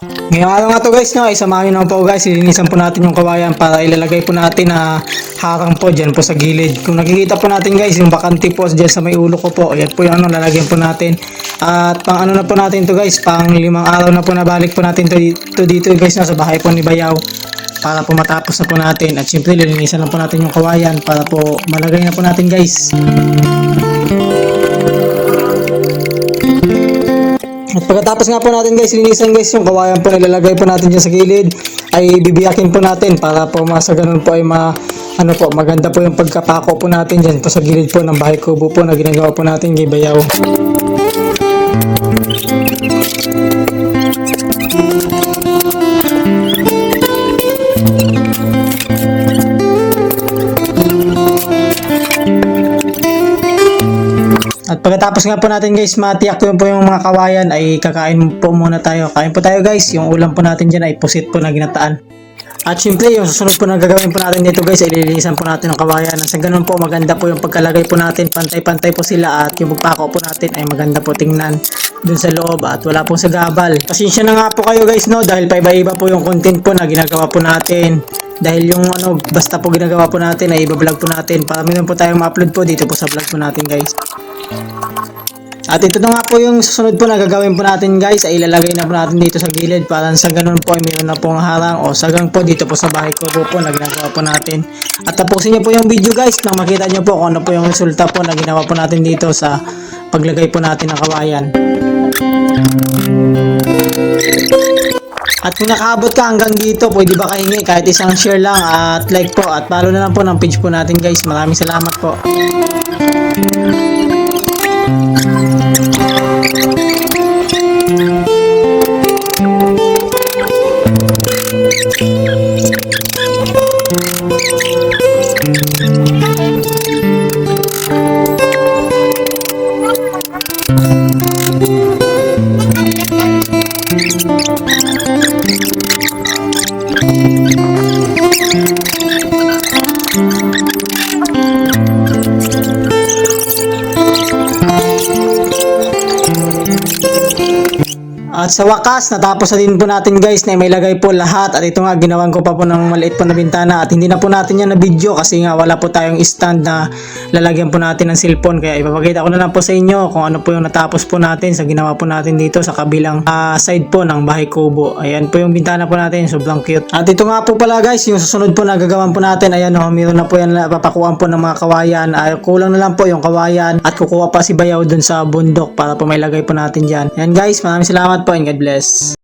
Ngayong araw nga to guys, no, ay samahin naman po guys, ilinisan po natin yung kawayan para ilalagay po natin na harang po dyan po sa gilid. Kung nakikita po natin guys, yung bakante po dyan sa may ulo ko po, ayan po yung ano, lalagyan po natin. At pang ano na po natin to guys, pang limang araw na po nabalik po natin to, to dito guys, no, sa bahay po ni Bayaw para po matapos na po natin. At syempre, lilinisan na po natin yung kawayan para po malagay na po natin guys. Pagkatapos nga po natin guys, linisan guys yung kawayan po nilalagay po natin dyan sa gilid ay bibiyakin po natin para po masa ganun po ay ma ano po, maganda po yung pagkapako po natin dyan po sa gilid po ng bahay kubo po na ginagawa po natin kay Bayaw. At pagkatapos nga po natin guys, matiyak ko po yung mga kawayan ay kakain po muna tayo. Kain po tayo guys, yung ulam po natin dyan ay pusit po na ginataan. At syempre, yung susunod po na gagawin po natin dito guys, ay lilinisan po natin ang kawayan. Sa ganun po, maganda po yung pagkalagay po natin, pantay-pantay po sila at yung pagpako po natin ay maganda po tingnan dun sa loob at wala pong sagabal. Pasensya na nga po kayo guys no, dahil paiba-iba po yung content po na ginagawa po natin. Dahil yung ano, basta po ginagawa po natin ay iba-vlog po natin. Para meron po tayong ma-upload po dito po sa vlog po natin guys. At ito na nga po yung susunod po na gagawin po natin guys ay ilalagay na po natin dito sa gilid para sa ganun po ay mayroon na pong harang o sagang po dito po sa bahay ko po, po na ginagawa po natin. At tapusin niyo po yung video guys nang makita niyo po kung ano po yung resulta po na ginawa po natin dito sa paglagay po natin ng kawayan. At kung nakaabot ka hanggang dito, pwede ba kahingi kahit isang share lang at like po at follow na lang po ng page po natin guys. Maraming salamat po. At sa wakas, natapos na din po natin guys na may lagay po lahat at ito nga ginawan ko pa po ng maliit po na bintana at hindi na po natin yan na video kasi nga wala po tayong stand na lalagyan po natin ng cellphone kaya ipapakita ko na lang po sa inyo kung ano po yung natapos po natin sa ginawa po natin dito sa kabilang ah, side po ng bahay kubo. Ayan po yung bintana po natin, sobrang cute. At ito nga po pala guys, yung susunod po na gagawan po natin, ayan o, meron na po yan papakuan po ng mga kawayan. Ay, kulang na lang po yung kawayan at kukuha pa si Bayaw dun sa bundok para po may lagay po natin dyan. Ayan guys, maraming salamat po and God bless.